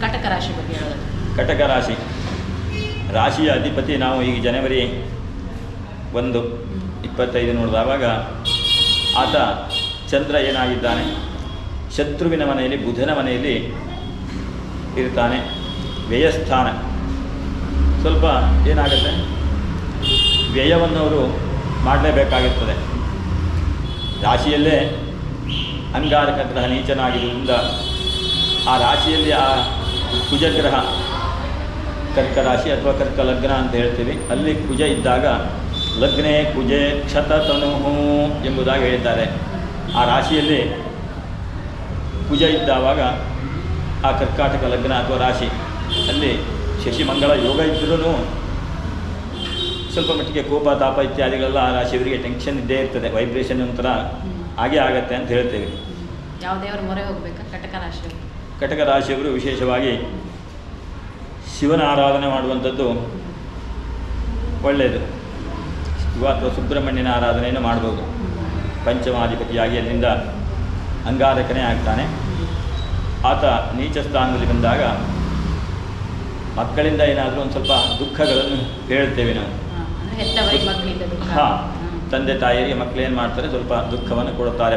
ಕಟಕ ರಾಶಿ ಬಗ್ಗೆ ಹೇಳೋದು. ಕಟಕ ರಾಶಿ. ರಾಶಿಯ ಅಧಿಪತಿ ನಾವು ಈಗ ಜನವರಿ ಒಂದು, ಇಪ್ಪತ್ತೈದು ನೋಡಿದಾಗ ಆತ ಚಂದ್ರ ಏನಾಗಿದ್ದಾನೆ? ಶತ್ರುವಿನ ಮನೆಯಲ್ಲಿ, ಬುಧನ ಮನೆಯಲ್ಲಿ ಇರ್ತಾನೆ. ವ್ಯಯಸ್ಥಾನ. ಸ್ವಲ್ಪ ಏನಾಗುತ್ತೆ? ವ್ಯಯವನ್ನು ಅವರು ಮಾಡಲೇಬೇಕಾಗಿರ್ತದೆ. ರಾಶಿಯಲ್ಲೇ ಅಂಗಾರಕ ಗ್ರಹ ನೀಚನಾಗಿರುವುದರಿಂದ ಆ ರಾಶಿಯಲ್ಲಿ ಆ ಕುಜಗ್ರಹ ಕರ್ಕ ರಾಶಿ ಅಥವಾ ಕರ್ಕ ಲಗ್ನ ಅಂತ ಹೇಳ್ತೀವಿ. ಅಲ್ಲಿ ಕುಜ ಇದ್ದಾಗ ಲಗ್ನೆ ಕುಜೆ ಕ್ಷತತನು ಎಂಬುದಾಗಿ ಹೇಳಿದ್ದಾರೆ ಆ ರಾಶಿಯಲ್ಲಿ ಕುಜ ಇದ್ದಾವಾಗ ಆ ಕರ್ಕಾಟಕ ಲಗ್ನ ಅಥವಾ ರಾಶಿ ಅಲ್ಲಿ ಶಶಿಮಂಗಳ ಯೋಗ ಇದ್ದರೂ ಸ್ವಲ್ಪ ಮಟ್ಟಿಗೆ ಕೋಪ ತಾಪ ಇತ್ಯಾದಿಗಳೆಲ್ಲ ಆ ರಾಶಿಯವರಿಗೆ ಟೆನ್ಷನ್ ಇದ್ದೇ ಇರ್ತದೆ ವೈಬ್ರೇಷನ್ ಒಂಥರ ಹಾಗೆ ಆಗತ್ತೆ ಅಂತ ಹೇಳ್ತೇವೆ. ಯಾವ ದೇವರ ಮೊರೆ ಹೋಗ್ಬೇಕಾ? ಕಟಕ ರಾಶಿ ಕಟಕ ರಾಶಿಯವರು ವಿಶೇಷವಾಗಿ ಶಿವನ ಆರಾಧನೆ ಮಾಡುವಂಥದ್ದು ಒಳ್ಳೆಯದು. ಶಿವ ಅಥವಾ ಸುಬ್ರಹ್ಮಣ್ಯನ ಆರಾಧನೆಯನ್ನು ಮಾಡ್ಬೋದು. ಪಂಚಮಾಧಿಪತಿಯಾಗಿ ಅಲ್ಲಿಂದ ಅಂಗಾರಕನೇ ಆಗ್ತಾನೆ. ಆತ ನೀಚ ಸ್ಥಾನದಲ್ಲಿ ಬಂದಾಗ ಮಕ್ಕಳಿಂದ ಏನಾದರೂ ಒಂದು ಸ್ವಲ್ಪ ದುಃಖಗಳನ್ನು ಹೇಳ್ತೇವೆ ನಾವು. ಹಾಂ ತಂದೆ ತಾಯಿಯರಿಗೆ ಮಕ್ಕಳು ಏನು ಮಾಡ್ತಾರೆ? ಸ್ವಲ್ಪ ದುಃಖವನ್ನು ಕೊಡುತ್ತಾರೆ.